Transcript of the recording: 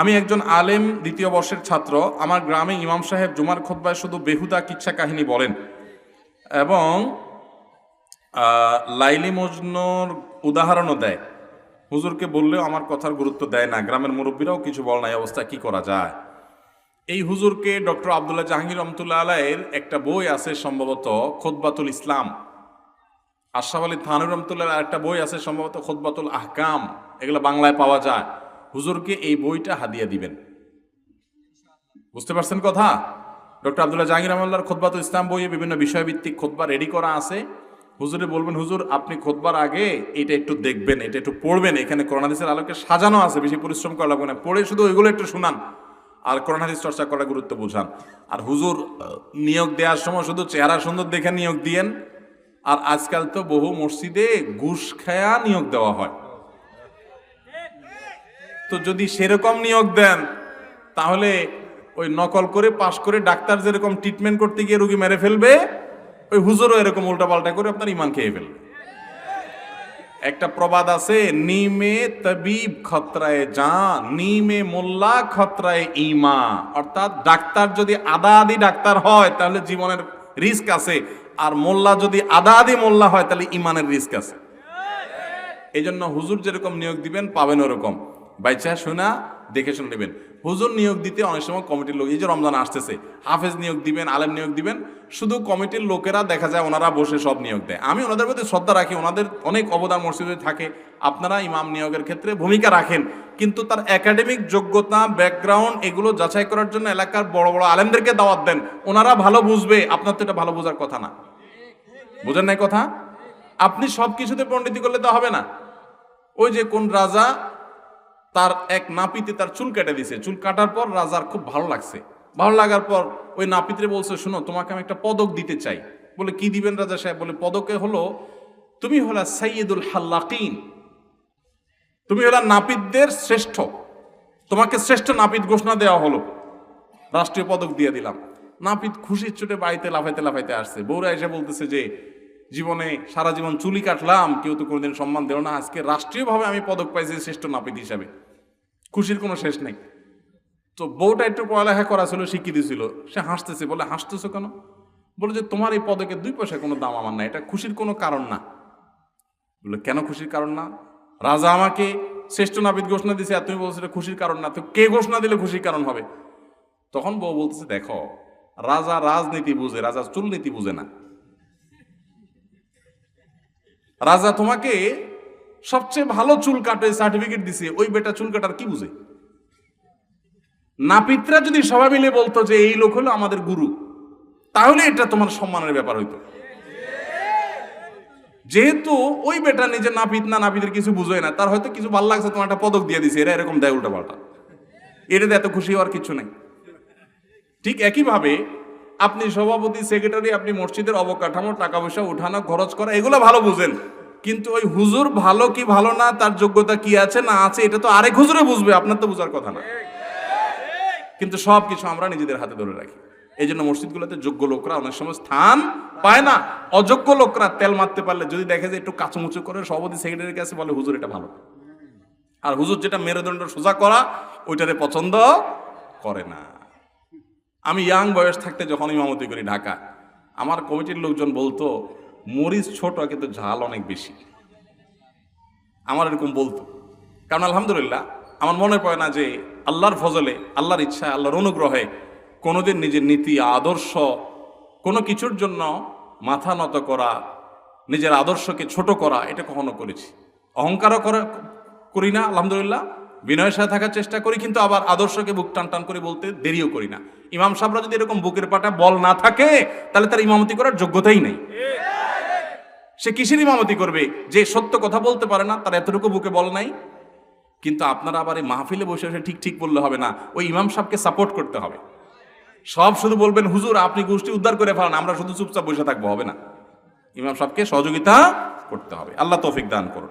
আমি একজন আলেম দ্বিতীয় বর্ষের ছাত্র। আমার গ্রামে ইমাম সাহেব জুমার খোদ্বায় শুধু বেহুদা কিচ্ছা কাহিনী বলেন। এবং লাইলি মজনুর উদাহরণও দেয়। হুজুরকে বললেও আমার কথার গুরুত্ব দেয় না। গ্রামের মুরব্বীরাও কিছু বল না অবস্থা কি করা যায়? এই হুজুরকে ডক্টর আবদুল্লাহ জাহাঙ্গীর রহমতুল্লাহ আলাইয়ের একটা বই আছে সম্ভবত খোদবাতুল ইসলাম। আশরাফ আলী থানুর রহমতুল্লাহ একটা বই আছে সম্ভবত খোদবাতুল আহকাম। এগুলো বাংলায় পাওয়া যায়। হুজুরকে এই বইটা হাদিয়া দিবেন। বুঝতে পারছেন কথা? ডক্টর আবদুল্লাহ জাহাঙ্গীর রহমাল্লার খোদবাতুল ইসলাম বইয়ে বিভিন্ন বিষয়ভিত্তিক খোদবা রেডি করা আছে। হুজুরে বলবেন, হুজুর, আপনি খোদবার আগে এটা একটু দেখবেন, এটা একটু পড়বেন। এখানে করোনাদিসের আলোকে সাজানো আছে, বেশি পরিশ্রম করা লাগবে না। পড়ে শুধু ওইগুলো একটু শুনান আর করোনাদিস চর্চা করার গুরুত্ব বোঝান। আর হুজুর নিয়োগ দেওয়ার সময় শুধু চেহারা সুন্দর দেখে নিয়োগ দিয়েন। আর আজকাল তো বহু মসজিদে ঘুষ খায়া নিয়োগ দেওয়া হয়। তো যদি সেরকম নিয়োগ দেন, তাহলে ওই নকল করে পাশ করে ডাক্তার যেরকম ট্রিটমেন্ট করতে গিয়ে রুগী মেরে ফেলবে, ওই হুজুরও এরকম উল্টাপাল্টা করে আপনার ইমান খেয়ে ফেলবে। একটা প্রবাদ আছে, নিমে তবিব খতরায় যা নিমে মোল্লা খতরায় ইমা অর্থাৎ ডাক্তার যদি আদা আদি ডাক্তার হয়, তাহলে জীবনের রিস্ক আছে। আর মোল্লা যদি আদা আদি মোল্লা হয়, তাহলে ইমানের রিস্ক আছে। এই জন্য হুজুর যেরকম নিয়োগ দিবেন, পাবেন ওরকম। বাইচা শোনা, দেখে শুনে নেবেন। হুজুর নিয়োগ দিতে অনেক সময় কমিটির লোক এই যে রমজান আসতেছে, হাফেজ নিয়োগ দিবেন, আলেম নিয়োগ দিবেন, শুধু কমিটির লোকেরা দেখা যায় ওনারা বসে সব নিয়োগ দেয়। আমি ওনাদের প্রতি শ্রদ্ধা রাখি, ওনাদের অনেক অবদান মসজিদে থাকে, আপনারা ইমাম নিয়োগের ক্ষেত্রে ভূমিকা রাখেন, কিন্তু তার একাডেমিক যোগ্যতা ব্যাকগ্রাউন্ড এগুলো যাচাই করার জন্য এলাকার বড় বড় আলেমদেরকে দাওয়াত দেন। ওনারা ভালো বুঝবে, আপনার তো এটা ভালো বোঝার কথা না। বুঝেন নাই কথা? আপনি সব কিছুতে পণ্ডিতি করলে তো হবে না। ওই যে কোন রাজা তার এক নাপিতে তার চুল কেটে দিছে। চুল কাটার পর রাজার খুব ভালো লাগছে। ভালো লাগার পর ওই নাপিতে বলছে, শোনো, তোমাকে আমি একটা পদক দিতে চাই। বলে, কি দিবেন রাজা সাহেব? বলে, পদকে হলো, তুমি হলা সাইয়দুল হাল্লাকিন। তুমি হলা নাপিতদের শ্রেষ্ঠ। তোমাকে শ্রেষ্ঠ নাপিত ঘোষণা দেওয়া হলো। রাষ্ট্রীয় পদক দিয়ে দিলাম। নাপিত খুশির চোটে বাড়িতে লাফাইতে লাফাইতে আসছে। বউরা এসে বলতেছে যে জীবনে সারা জীবন চুলি কাটলাম, কেউ তো কোনোদিন সম্মান দেও না। আজকে রাষ্ট্রীয়ভাবে আমি পদক পাইছি শ্রেষ্ঠ নাপিত হিসাবে। খুশির কোনো শেষ নেই। তো বউটা একটু পড়ালেখা করা ছিল শিখিয়ে দিয়েছিল সে হাসতেছে, বলে, হাসতেছো কেন? বলে যে, তোমার এই পদকে দুই পয়সা কোনো দাম আমার না এটা খুশির কোনো কারণ না। বলে, কেন খুশির কারণ না? রাজা আমাকে শ্রেষ্ঠ নাপিত ঘোষণা দিছে আর তুমি বলছো এটা খুশির কারণ না। তো কে ঘোষণা দিলে খুশির কারণ হবে? তখন বউ বলতেছে, দেখো, রাজা রাজনীতি বুঝে, রাজা চুলনীতি বুঝে না। রাজা তোমাকে সবচেয়ে ভালো চুল কাটে সার্টিফিকেট দিছে। ওই বেটা চুল কাটার কি বুঝে? নাপিতরা যদি সবাই মিলে বলতো যে এই লোক হলো আমাদের গুরু, তাহলে এটা তোমার সম্মানের ব্যাপার হইতো। যেহেতু ওই বেটা নিজে নাপিত না, নাপিতের কিছু বুঝোয় না, তার হয়তো কিছু ভালো লাগছে, তোমার একটা পদক দিয়ে দিছে, এরা এরকম দেয় উল্টা পাল্টা এটাতে এত খুশি হওয়ার কিছু নাই। ঠিক একইভাবে আপনি সভাপতি সেক্রেটারি আপনি মসজিদের অবকাঠামো টাকা পয়সা উঠানো, খরচ করা, এগুলো ভালো বুঝেন। কিন্তু ওই হুজুর ভালো কি ভালো না, তার যোগ্যতা কি আছে, না আছে, এটা তো আরেক হুজুরে বুঝবে, আপনার তো বুঝার কথা না। কিন্তু সব কিছু আমরা নিজেদের হাতে ধরে রাখি। এই জন্য মসজিদগুলোতে যোগ্য লোকরা অনেক সময় স্থান পায় না। অযোগ্য লোকরা তেল মারতে পারলে যদি দেখে যে একটু কাচুমুচু করে সভাপতি সেক্রেটারির কাছে বলে, হুজুর, এটা ভালো। আর হুজুর যেটা মেরুদণ্ড সোজা করা, ওইটারে পছন্দ করে না। আমি ইয়াং বয়স থাকতে যখন ইমামতি করি ঢাকা, আমার কমিটির লোকজন বলতো, মরিচ ছোট, কিন্তু ঝাল অনেক বেশি। আমার এরকম বলতো। কারণ আলহামদুলিল্লাহ, আমার মনে পড়ে না যে আল্লাহর ফজলে, আল্লাহর ইচ্ছা আল্লাহর অনুগ্রহে কোনোদিন নিজের নীতি, আদর্শ কোনো কিছুর জন্য মাথা নত করা, নিজের আদর্শকে ছোট করা, এটা কখনো করেছি। অহংকারও করা, করি না, আলহামদুলিল্লাহ। বিনয়ের সাথে থাকার চেষ্টা করি, কিন্তু আবার আদর্শকে বুক টান টান করে বলতে দেরিও করি না। ইমাম সাহেবরা যদি এরকম বুকের পাটা বল না থাকে, তাহলে তার ইমামতি করার যোগ্যতাই নেই। সে কিসের ইমামতি করবে? যে সত্য কথা বলতে পারে না, তার এতটুকু বুকে বল নাই। কিন্তু আপনারা আবার এই মাহফিলে বসে বসে ঠিক ঠিক বললে হবে না, ওই ইমাম সাহেবকে সাপোর্ট করতে হবে। সব শুধু বলবেন, হুজুর, আপনি গোষ্ঠী উদ্ধার করে ফেলান, আমরা শুধু চুপচাপ বসে থাকব, হবে না। ইমাম সাহেবকে সহযোগিতা করতে হবে। আল্লাহ তৌফিক দান করুন।